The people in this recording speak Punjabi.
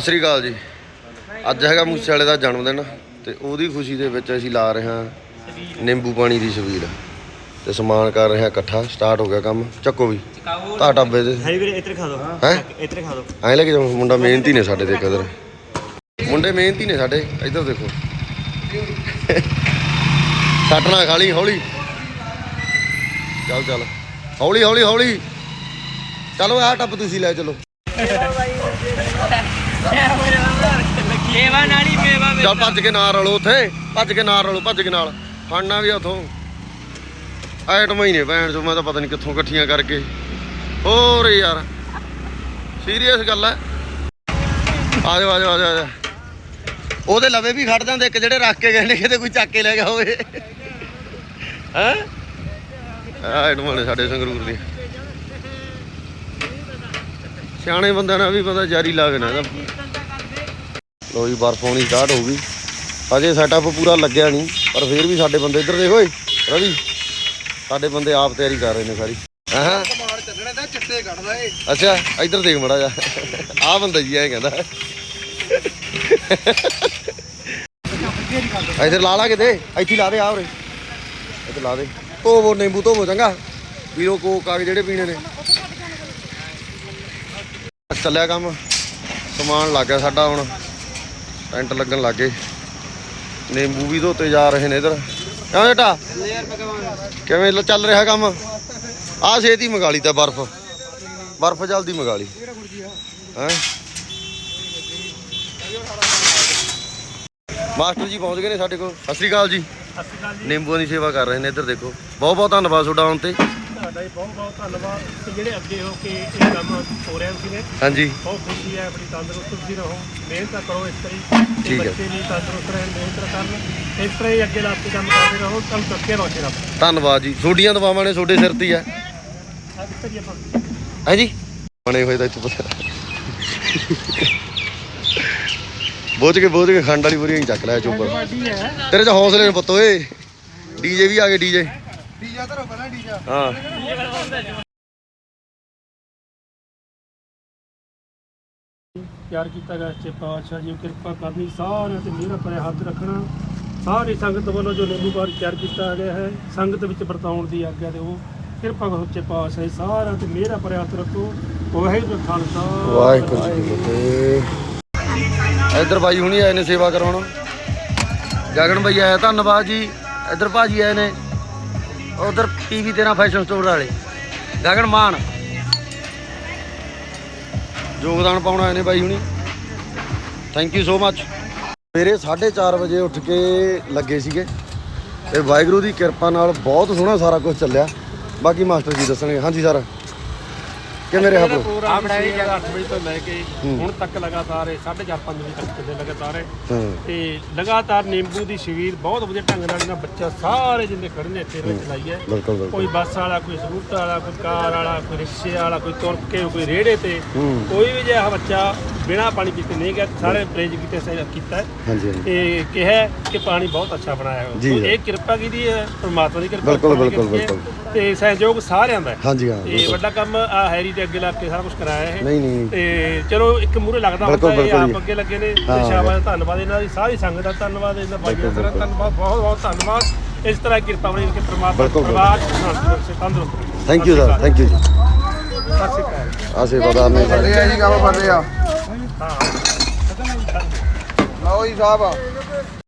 ਸਤਿ ਸ੍ਰੀ ਅਕਾਲ ਜੀ। ਅੱਜ ਹੈਗਾ ਮੂਸੇ ਵਾਲੇ ਦਾ ਜਨਮ ਦਿਨ ਤੇ ਉਹਦੀ ਖੁਸ਼ੀ ਦੇ ਵਿੱਚ ਅਸੀਂ ਲਾ ਰਹੇ ਹਾਂ ਨਿੰਬੂ ਪਾਣੀ ਦੀ ਛਬੀਲ। ਤੇ ਸਮਾਨ ਕਰ ਰਹੇ ਹਾਂ ਇਕੱਠਾ ਸਟਾਰਟ ਹੋ ਗਿਆ ਕੰਮ। ਚੱਕੋ ਵੀ। ਤਾਂ ਟੱਬੇ ਦੇ। ਹੈ ਵੀਰੇ ਇੱਧਰ ਖਾ ਦੋ ਹੈਂ? ਇੱਧਰ ਖਾ ਦੋ ਐਂ ਲੈ ਕੇ ਜਾਓ ਮੁੰਡਾ ਮਿਹਨਤੀ ਨੇ ਸਾਡੇ ਦੇ ਕਦਰ ਮੁੰਡੇ ਮਿਹਨਤੀ ਨੇ ਸਾਡੇ ਇੱਧਰ ਦੇਖੋ। ਸੱਟ ਨਾ ਖਾਲੀ ਹੌਲੀ। ਚੱਲ ਚੱਲ। ਹੌਲੀ ਹੌਲੀ ਹੌਲੀ। ਚਲੋ ਆਹ ਟੱਪ ਤੁਸੀਂ ਲੈ ਚਲੋ। ਮੇਵਾ ਨਾਲੀ ਮੇਵਾ ਚੱਲ ਭੱਜ ਕੇ ਨਾਲ ਰਲੋ ਉੱਥੇ। ਭੱਜ ਕੇ ਨਾਲ ਰਲੋ ਭੱਜ ਕੇ ਨਾਲ। ਫੜਨਾ ਵੀ ਉਥੋਂ। ਆਈਟਮਾਂ ਹੀ ਨੇ ਭੈਣ ਚੋ ਮੈਂ ਤਾਂ ਪਤਾ ਨਹੀਂ ਕਿੱਥੋਂ ਇਕੱਠੀਆਂ ਕਰਕੇ। ਹੋਰ ਯਾਰ ਸੀਰੀਅਸ ਗੱਲ ਹੈ ਆ ਜਾਓ ਆ ਜਾਓ ਆ ਜਾਓ, ਉਹਦੇ ਲਵੇ ਵੀ ਖੜ ਜਾਂਦੇ ਇੱਕ ਜਿਹੜੇ ਰੱਖ ਕੇ ਗਏ ਨੇ ਕਿਤੇ ਕੋਈ ਚੱਕ ਕੇ ਲੈ ਗਿਆ ਹੋਵੇ। ਹੈ? ਆਈਟਮਾਂ ਨੇ ਸਾਡੇ ਸੰਗਰੂਰ ਦੀ। ਸਿਆਣੇ ਬੰਦਿਆਂ ਨਾਲ ਵੀ ਪਤਾ ਜਾਰੀ ਲੱਗਣਾ ਇਹਦਾ। ਲੋ ਜੀ, ਬਰਫ ਆਉਣੀ ਸਟਾਰਟ ਹੋ ਗਈ। ਅਜੇ ਸੈਟਅਪ ਪੂਰਾ ਲੱਗਿਆ ਨਹੀਂ, ਪਰ ਫਿਰ ਵੀ ਸਾਡੇ ਬੰਦੇ ਇੱਧਰ ਦੇਖੋ ਓਏ ਰਵੀ। ਸਾਡੇ ਬੰਦੇ ਆਪ ਤਿਆਰੀ ਕਰ ਰਹੇ ਨੇ ਸਾਰੀ। ਹਾਂ ਕਮਾਲ ਚੱਲਣਾ ਤਾਂ ਚਿੱਟੇ ਕੱਢਦਾ ਏ ਅੱਛਾ, ਇੱਧਰ ਦੇਖ ਮੜਾ ਜਾ। ਆਹ ਬੰਦਾ ਜੀ, ਐ ਕਹਿੰਦਾ। ਇੱਧਰ ਲਾ ਲਾ ਕਿਤੇ, ਇੱਥੇ ਲਾ ਦੇ ਆ ਉਰੇ। ਇੱਥੇ ਲਾ ਦੇ। ਧੋਵੋ ਨਿੰਬੂ ਧੋਵੋ ਚੰਗਾ। ਪੀਓ ਕੋਕ ਆ ਜਿਹੜੇ ਪੀਣੇ ਨੇ। ਚੱਲਿਆ ਕੰਮ। ਸਮਾਨ ਲੱਗ ਗਿਆ ਸਾਡਾ ਹੁਣ। ਟੈਂਟ ਲੱਗਣ ਲੱਗ ਗਏ। ਨਿੰਬੂ ਵੀ ਧੋਤੇ ਜਾ ਰਹੇ ਨੇ ਇਧਰ। ਕਿਉਂ ਬੇਟਾ ਕਿਵੇਂ ਚੱਲ ਰਿਹਾ ਕੰਮ? ਆ ਛੇਤੀ ਮੰਗਾ ਲਈ ਤਾਂ ਬਰਫ਼। ਬਰਫ਼ ਜਲਦੀ ਮੰਗਾ ਲਈ। ਹੈ? ਮਾਸਟਰ ਜੀ ਪਹੁੰਚ ਗਏ ਨੇ ਸਾਡੇ ਕੋਲ। ਸਤਿ ਸ੍ਰੀ ਅਕਾਲ ਜੀ। ਨਿੰਬੂਆਂ ਦੀ ਸੇਵਾ ਕਰ ਰਹੇ ਨੇ ਇੱਧਰ ਦੇਖੋ। ਬਹੁਤ ਬਹੁਤ ਧੰਨਵਾਦ ਤੁਹਾਡਾ ਆਉਣ ਤੇ। ਤੁਹਾਡਾ ਜੀ ਬਹੁਤ ਬਹੁਤ ਧੰਨਵਾਦ। ਕਿ ਜਿਹੜੇ ਅੱਗੇ ਹੋ ਕੇ ਇਹ ਕੰਮ ਹੋ ਰਿਹਾ ਸੀ ਨੇ ਹਾਂਜੀ। ਬਹੁਤ ਖੁਸ਼ੀ ਹੈ ਆਪਣੀ ਤੰਦਰੁਸਤ ਤੁਸੀਂ ਰਹੋ। ਮਿਹਨਤ ਕਰੋ ਇਸ ਤਰ੍ਹਾਂ ਹੀ। ਠੀਕ ਤੇ ਹੈ। ਬੱਚੇ ਵੀ ਤੰਦਰੁਸਤ ਰਹਿਣ ਮਿਹਨਤ ਕਰਨ। ਇਸ ਤਰ੍ਹਾਂ ਹੀ ਅੱਗੇ ਲੱਗ ਕੇ ਕੰਮ ਕਰਦੇ ਰਹੋ ਤੁਹਾਨੂੰ ਤਰੱਕੀ ਬਖਸ਼ੇ ਰੱਬ ਧੰਨਵਾਦ ਜੀ। ਤੁਹਾਡੀਆਂ ਦਵਾਵਾਂ ਨੇ ਤੁਹਾਡੇ ਸਿਰ ਤੇ ਹੀ ਆ ਕਿੱਥੇ ਜੀ ਆਪਾਂ ਹੈ ਜੀ। ਬਣੇ ਹੋਏ ਤਾਂ ਇੱਥੇ ਪਤਾ ਬੋਝ ਕੇ ਬੋਝ ਕੇ ਖੰਡ ਵਾਲੀ ਬੁਰੀ ਹੀ ਚੱਕ ਲਿਆ ਚੋਪਰ। ਤੇਰੇ ਚ ਹੌਸਲੇ ਨੇ ਪੁੱਤ ਓਏ। ਡੀਜੇ ਵੀ ਆ ਗਏ ਡੀਜੇ। ਡੀਜਾ ਧਰੋ ਪਹਿਲਾਂ ਡੀਜਾ। ਹਾਂ। ਪਿਆਰ ਕੀਤਾ ਗਿਆ ਸੱਚੇ ਪਾਤਸ਼ਾਹ ਜੀ ਕਿਰਪਾ ਕਰਨੀ ਸਾਰਿਆਂ ਤੇ ਮੇਰਾ ਪਰੇ ਹੱਥ ਰੱਖਣਾ। ਸਾਰੀ ਸੰਗਤ ਵੱਲੋਂ ਜੋ ਨਿੰਬੂ ਪਾਣੀ ਤਿਆਰ ਕੀਤਾ ਗਿਆ ਹੈ ਸੰਗਤ ਵਿੱਚ ਵਰਤਾਉਣ ਦੀ ਆਗਿਆ ਉਹ ਕਿਰਪਾ ਕਰੋ ਸੱਚੇ ਪਾਤਸ਼ਾਹ ਜੀ ਸਾਰਿਆਂ ਤੇ ਮੇਰਾ ਪਰੇ ਹੱਥ ਰੱਖੋ। ਵਾਹਿਗੁਰੂ ਜੀ ਕਾ ਖਾਲਸਾ। ਵਾਹਿਗੁਰੂ ਜੀ ਕੀ ਫਤਿਹ। ਇੱਧਰ ਬਾਈ ਹੁਣੀ ਆਏ ਨੇ ਸੇਵਾ ਕਰਾਉਣ ਗਗਨ ਬਾਈ ਆਇਆ ਧੰਨਵਾਦ ਜੀ। ਇੱਧਰ ਭਾਜੀ ਆਏ ਨੇ। ਉਧਰ ਟੀਵੀ 13 ਫੈਸ਼ਨ ਸਟੋਰ ਵਾਲੇ। ਗਗਨ ਮਾਨ। ਯੋਗਦਾਨ ਪਾਉਣ ਆਏ ਨੇ ਬਾਈ ਹੁਣੀ। ਥੈਂਕ ਯੂ ਸੋ ਮੱਚ ਸਵੇਰੇ 4:30 ਵਜੇ ਉੱਠ ਕੇ ਲੱਗੇ ਸੀਗੇ। ਤੇ ਵਾਹਿਗੁਰੂ ਦੀ ਕਿਰਪਾ ਨਾਲ ਬਹੁਤ ਸੋਹਣਾ ਸਾਰਾ ਕੁਝ ਚੱਲਿਆ। ਬਾਕੀ ਮਾਸਟਰ ਜੀ ਦੱਸਣਗੇ। ਹਾਂਜੀ ਸਰ ਕਿਵੇਂ ਰਿਹਾ ਪ੍ਰੋ ਪ੍ਰੋਗਰਾਮ ਸੀ 8 ਵਜੇ ਤੋਂ ਲੈ ਕੇ ਹੁਣ ਤੱਕ ਲਗਾਤਾਰ 4:30 5 ਵਜੇ ਤੱਕ ਚੱਲੇ ਲਗਾਤਾਰ ਹੈ ਹਾਂ। ਤੇ ਲਗਾਤਾਰ ਨਿੰਬੂ ਦੀ ਸ਼ਵੀਰ ਬਹੁਤ ਵਧੀਆ ਢੰਗ ਨਾਲ ਇਹਨਾਂ ਬੱਚਾ ਸਾਰੇ ਜਿੰਨੇ ਖੜੇ ਨੇ ਇੱਥੇ ਵਿੱਚ ਲਾਈ ਹੈ। ਬਿਲਕੁਲ ਬਿਲਕੁਲ। ਕੋਈ ਬੱਸ ਵਾਲਾ ਕੋਈ ਸਕੂਟਰ ਵਾਲਾ ਕੋਈ ਕਾਰ ਵਾਲਾ ਕੋਈ ਰਿਕਸ਼ੇ ਵਾਲਾ ਕੋਈ ਤੁਰ ਕੇ ਕੋਈ ਰੇੜੇ ਤੇ ਕੋਈ ਵੀ ਜਿਹਾ ਬੱਚਾ ਬਿਨਾ ਪਾਣੀ ਪੀਤੇ ਨਹੀਂ ਗਿਆ ਸਾਰੇ ਪ੍ਰੇਜ ਕੀਤੇ ਸੇ ਕੀਤਾ ਹਾਂਜੀ ਤੇ ਕਿਹਾ ਕਿ ਪਾਣੀ ਬਹੁਤ ਅੱਛਾ ਬਣਾਇਆ ਹੈ ਜੀ, ਸੋ ਜੀ। ਇਹ ਕਿਰਪਾ ਕੀਤੀ ਹੈ? ਪਰਮਾਤਮਾ ਦੀ ਕਿਰਪਾ ਬਿਲਕੁਲ, ਬਿਲਕੁਲ, ਹੈ। ਤੇ ਸਹਿਯੋਗ ਸਾਰਿਆਂ ਦਾ ਹੈ। ਹਾਂਜੀ ਹਾਂ ਇਹ ਬਿਲਕੁਲ। ਵੱਡਾ ਕੰਮ ਆ ਹੈਰੀ ਦੇ ਅੱਗੇ ਲੱਗ ਕੇ ਸਾਰਾ ਕੁਝ ਕਰਾਇਆ ਹੈ। ਨਹੀਂ ਨਹੀਂ। ਤੇ ਚਲੋ ਇੱਕ ਮੂਰੇ ਲੱਗਦਾ ਬਿਲਕੁਲ, ਹੁੰਦਾ ਇਹ ਬਿਲਕੁਲ ਆਪ। ਅੱਗੇ ਲੱਗੇ ਨੇ। ਤੇ ਸ਼ਾਬਾਸ਼ ਧੰਨਵਾਦ ਇਹਨਾਂ ਦੀ। ਸਾਰੀ ਸੰਗਤ ਦਾ ਧੰਨਵਾਦ ਇਹਨਾਂ ਬਾਈਆਂ ਦਾ ਧੰਨਵਾਦ ਬਹੁਤ ਬਹੁਤ ਧੰਨਵਾਦ। ਇਸ ਤਰ੍ਹਾਂ ਕਿਰਪਾ ਬਣੀ ਕਿ ਪ੍ਰਮਾਤਮਾ ਬਿਲਕੁਲ, ਪਰਿਵਾਰ ਤੰਦਰੁਸਤ। Thank you sir thank you ji. ਸਤਿ ਸ਼੍ਰੀ ਅਕਾਲ। ਆ ਸੇਵਾਦਾਰ ਨੇ ਸਾਡੇ ਵਧੀਆ ਜੀ ਕੰਮ ਬਣ ਰਿਹਾ ਹਾਂ ਲਓ ਜੀ ਸਾਹਿਬ।